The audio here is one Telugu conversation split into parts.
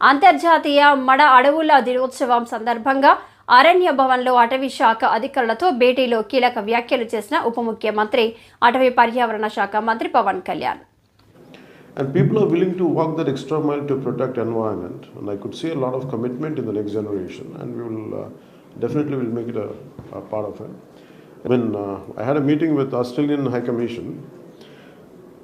అంతర్జాతీయ మడ అడవుల దినోత్సవం సందర్భంగా అరణ్య భవన్లో అటవీ శాఖ అధికారులతో భేటీలో కీలక వ్యాఖ్యలు చేసిన ఉప ముఖ్యమంత్రి అటవీ పర్యావరణ శాఖ మంత్రి Pawan Kalyan And people are willing to walk that extra mile to protect environment. And I could see a lot of commitment in the next generation, and we will uh, definitely will make it a, a part of it. When uh, I had a meeting with Australian High Commission,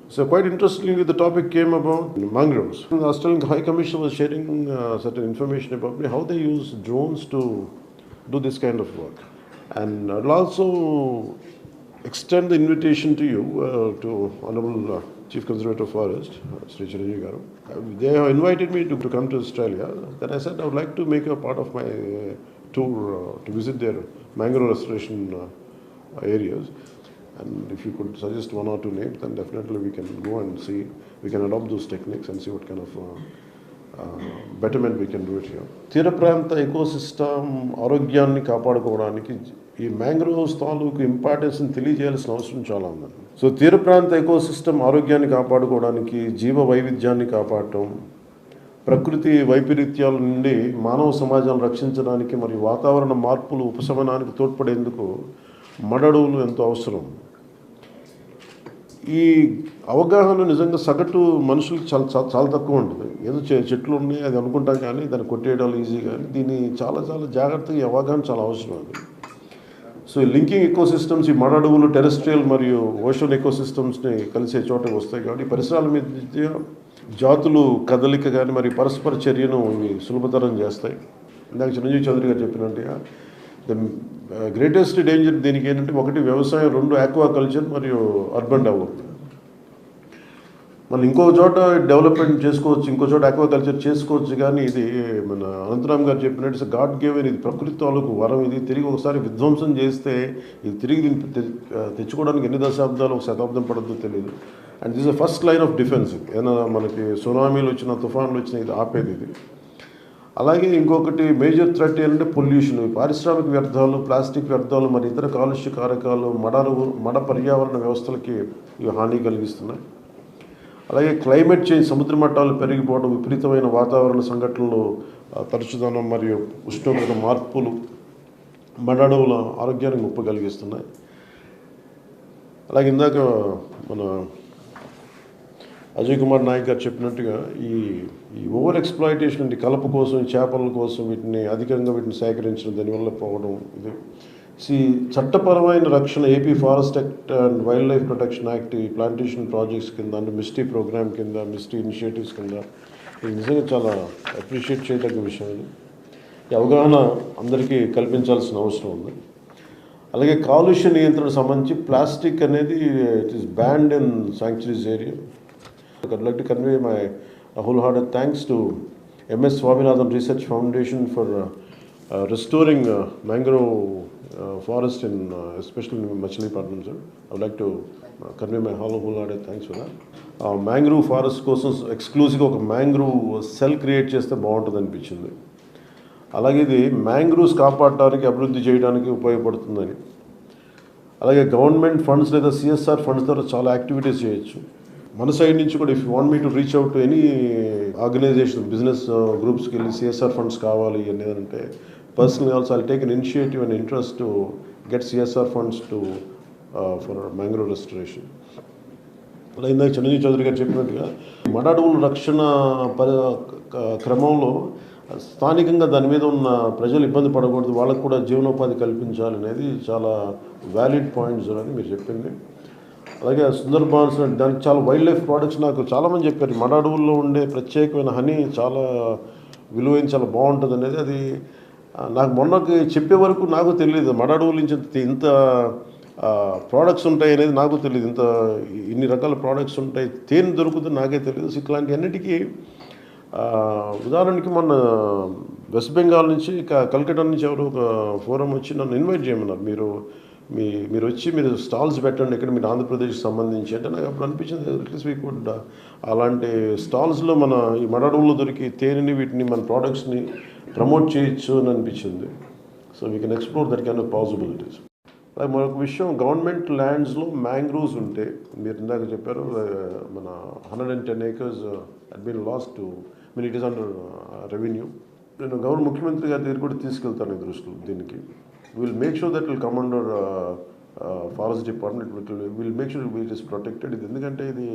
so quite interestingly, the topic came about mangroves. The Australian High Commission was sharing uh, certain information about how they use drones to do this kind of work. And I'll also extend the invitation to you, uh, to Honorable uh, Chief Conservator of Forest, uh, Sri Chiranjeev Garu. Uh, They have invited me to, to come to Australia. Then I said I would like to make a part of my uh, tour to visit their mangrove restoration areas. And if you could suggest one or two names, then definitely we can go and see. We can adopt those techniques and see what kind of uh, uh, betterment we can do it here. తీర ప్రాంత ఎకోసిస్టమ్ ఆరోగ్యాన్ని కాపాడుకోవడానికి ఈ మ్యాంగ్రోవ్స్ తాలూకు ఇంపార్టెన్స్ని తెలియజేయాల్సిన అవసరం చాలా ఉందండి సో తీర ప్రాంత ఎకోసిస్టమ్ ఆరోగ్యాన్ని కాపాడుకోవడానికి జీవ వైవిధ్యాన్ని కాపాడటం ప్రకృతి వైపరీత్యాల నుండి మానవ సమాజాన్ని రక్షించడానికి మరియు వాతావరణ మార్పులు ఉపశమనానికి తోడ్పడేందుకు మడడవులు ఎంతో అవసరం ఈ అవగాహన నిజంగా సగటు మనుషులు చాలా చాలా తక్కువ ఉంటుంది. ఏదో చెట్లు ఉన్నాయి అది అనుకుంటాం కానీ దాన్ని కొట్టేయడం ఈజీ కానీ దీన్ని చాలా చాలా జాగ్రత్తగా అవగాహన చాలా అవసరం అది. సో ఈ లింకింగ్ ఎకోసిస్టమ్స్ ఈ మడ టెరెస్ట్రియల్ మరియు ఓషన్ ఎకోసిస్టమ్స్ని కలిసే చోట వస్తాయి కాబట్టి పరిసరాల మీద జాతులు కదలిక కానీ మరి పరస్పర చర్యను ఇవి సులభతరం చేస్తాయి. ఇందాక చిరంజీవి చౌదరి గారు చెప్పినట్టుగా Uh, గ్రేటెస్ట్ డేంజర్ దీనికి ఏంటంటే ఒకటి వ్యవసాయం రెండు ఆక్వా కల్చర్ మరియు అర్బన్ డెవలప్మెంట్ మనం ఇంకో చోట డెవలప్మెంట్ చేసుకోవచ్చు ఇంకో చోట ఆక్వాకల్చర్ చేసుకోవచ్చు కానీ ఇది మన అనంతరామ్ గారు చెప్పినట్టు గాడ్ గేవెన్ ఇది ప్రకృతి తాలూకు వరం. ఇది తిరిగి ఒకసారి విధ్వంసం చేస్తే ఇది తిరిగి దీన్ని తెచ్చుకోవడానికి ఎన్ని దశాబ్దాలు ఒక శతాబ్దం పడద్దో తెలియదు and this first line of defence ఏదైనా మనకి సునామీలు వచ్చిన తుఫాన్లు వచ్చిన ఇది ఆపేది ఇది. అలాగే ఇంకొకటి మేజర్ థ్రెట్ ఏంటంటే పొల్యూషన్. పారిశ్రామిక వ్యర్థాలు ప్లాస్టిక్ వ్యర్థాలు మరి ఇతర కాలుష్య కారకాలు మడలు మడ పర్యావరణ వ్యవస్థలకి ఇవి హాని కలిగిస్తున్నాయి. అలాగే క్లైమేట్ చేంజ్ సముద్ర మట్టాలు పెరిగిపోవడం విపరీతమైన వాతావరణ సంఘటనలు తరచుదనం మరియు ఉష్ణోగ్రత మార్పులు మడడవుల ఆరోగ్యానికి ముప్పు కలిగిస్తున్నాయి. అలాగే ఇందాక మన అజయ్ కుమార్ నాయక్ గారు చెప్పినట్టుగా ఈ ఈ ఓవర్ ఎక్స్ప్లాయిటేషన్ అంటే కలప కోసం చేపల కోసం వీటిని అధికంగా వీటిని సేకరించడం దానివల్ల పోవడం ఇది. సి చట్టపరమైన రక్షణ AP forest act and wildlife protection act ఈ ప్లాంటేషన్ ప్రాజెక్ట్స్ కింద అంటే మిస్టీ ప్రోగ్రామ్ కింద మిస్టీ ఇనిషియేటివ్స్ కింద ఇది నిజంగా చాలా అప్రిషియేట్ చేయదగ్గ విషయం ఇది. ఈ అవగాహన అందరికీ కల్పించాల్సిన అవసరం ఉంది. అలాగే కాలుష్య నియంత్రణ సంబంధించి ప్లాస్టిక్ అనేది it is banned in sanctuaries area I'd like to convey my wholehearted thanks to MS Swaminathan Research Foundation for uh, uh, restoring uh, mangrove uh, forest in uh, especially in Machilipatnam, sir. I would like to uh, convey my wholehearted thanks for that. Uh, mangrove forest కోసం ఎక్స్క్లూజివ్గా ఒక మ్యాంగ్రూవ్ సెల్ క్రియేట్ చేస్తే బాగుంటుంది అనిపించింది అలాగే ఇది మ్యాంగ్రూవ్స్ కాపాడటానికి అభివృద్ధి చేయడానికి ఉపయోగపడుతుందని అలాగే గవర్నమెంట్ ఫండ్స్ లేదా సిఎస్ఆర్ ఫండ్స్ ద్వారా చాలా యాక్టివిటీస్ చేయొచ్చు మన సైడ్ నుంచి కూడా if you want me to reach out to any organisation business గ్రూప్స్కి వెళ్ళి సిఎస్ఆర్ ఫండ్స్ కావాలి అనేది అంటే personal also I take an initiative and interest to get CSR funds to for mangrove restoration అలా ఇందాక చిరంజీవి చౌదరి గారు చెప్పినట్టుగా మడాడవుల రక్షణ పరి క- క్రమంలో స్థానికంగా దాని మీద ఉన్న ప్రజలు ఇబ్బంది పడకూడదు వాళ్ళకు కూడా జీవనోపాధి కల్పించాలి అనేది చాలా వ్యాలిడ్ పాయింట్స్ అని మీరు చెప్పింది. అలాగే సుందర్బాన్స్ దానికి చాలా వైల్డ్ లైఫ్ ప్రోడక్ట్స్ నాకు చాలామంది చెప్పారు. మడ అడవుల్లో ఉండే ప్రత్యేకమైన హనీ చాలా విలువైన చాలా బాగుంటుంది అనేది అది నాకు మొన్నకి చెప్పే వరకు నాకు తెలియదు మడ అడవుల నుంచి ఇంత- ప్రోడక్ట్స్ ఉంటాయి అనేది నాకు తెలియదు ఇంత ఇన్ని రకాల ప్రోడక్ట్స్ ఉంటాయి. తేనె దొరుకుతుంది నాకే తెలియదు సో ఇట్లాంటి అన్నిటికీ ఉదాహరణకి మొన్న వెస్ట్ బెంగాల్ నుంచి క- కల్కటా నుంచి ఎవరు ఒక ఫోరం వచ్చి నన్ను ఇన్వైట్ చేయమన్నారు. మీరు మీ మీరు వచ్చి మీరు స్టాల్స్ పెట్టండి ఇక్కడ మీరు ఆంధ్రప్రదేశ్కి సంబంధించి అంటే నాకు అప్పుడు అనిపించింది అట్లీస్ట్ వీ కుడ్ అలాంటి స్టాల్స్లో మన ఈ మడడవుల్లో దొరికి తేనెని వీటిని మన ప్రోడక్ట్స్ని ప్రమోట్ చేయొచ్చు అని అనిపించింది. So we can explore that can possibilities అలాగే మరొక విషయం గవర్నమెంట్ ల్యాండ్స్లో మ్యాంగ్రోవ్స్ ఉంటే మీరు ఇందాక చెప్పారు మన hundred and ten acres at been lost to mean it is under revenue నేను గౌరవ ముఖ్యమంత్రి గారి దగ్గర కూడా తీసుకెళ్తాను ఈ దృష్టిలో దీనికి. Will make sure that will come under forest department will make sure will is protected ఇది ఎందుకంటే ఇది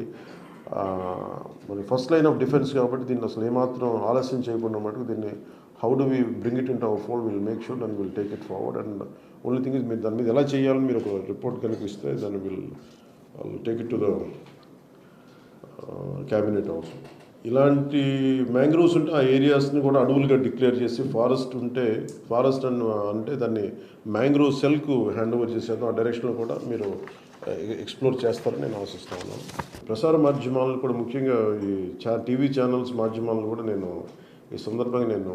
మరి ఫస్ట్ లైన్ ఆఫ్ డిఫెన్స్ కాబట్టి దీన్ని అసలు ఏమాత్రం ఆలస్యం చేయకుండా మటుకు దీన్ని how do we bring it in our fold will make sure and will take it forward and only thing is మీరు దాని మీద ఎలా చేయాలని మీరు ఒక రిపోర్ట్ కనిపిస్తే దాన్ని will take it to the cabinet also ఇలాంటి మ్యాంగ్రోవ్స్ ఉంటే ఆ ఏరియాస్ని కూడా అడవులుగా డిక్లేర్ చేసి ఫారెస్ట్ ఉంటే ఫారెస్ట్ అని అంటే దాన్ని మ్యాంగ్రోవ్ సెల్కు హ్యాండ్ ఓవర్ చేసేద్దాం. ఆ డైరెక్షన్లో కూడా మీరు ఎక్స్ప్లోర్ చేస్తారని నేను ఆశిస్తా ఉన్నాను. ప్రసార మాధ్యమాలను కూడా ముఖ్యంగా ఈ చా టీవీ ఛానల్స్ మాధ్యమాలను కూడా నేను ఈ సందర్భంగా నేను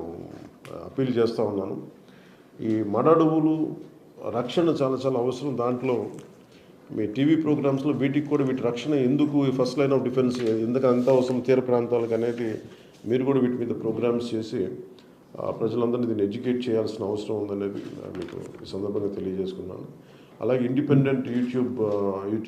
అప్పీల్ చేస్తూ ఉన్నాను. ఈ మడడువులు రక్షణ చాలా చాలా అవసరం దాంట్లో. మీ టీవీ ప్రోగ్రామ్స్లో వీటికి కూడా వీటి రక్షణ ఎందుకు ఫస్ట్ లైన్ ఆఫ్ డిఫెన్స్ ఎందుకు అంత అవసరం తీర ప్రాంతాలకు అనేది మీరు కూడా వీటి మీద ప్రోగ్రామ్స్ చేసి ఆ, ప్రజలందరినీ దీన్ని ఎడ్యుకేట్ చేయాల్సిన అవసరం ఉందనేది మీకు ఈ సందర్భంగా తెలియజేసుకున్నాను. అలాగే ఇండిపెండెంట్ యూట్యూబ్ యూట్యూబ్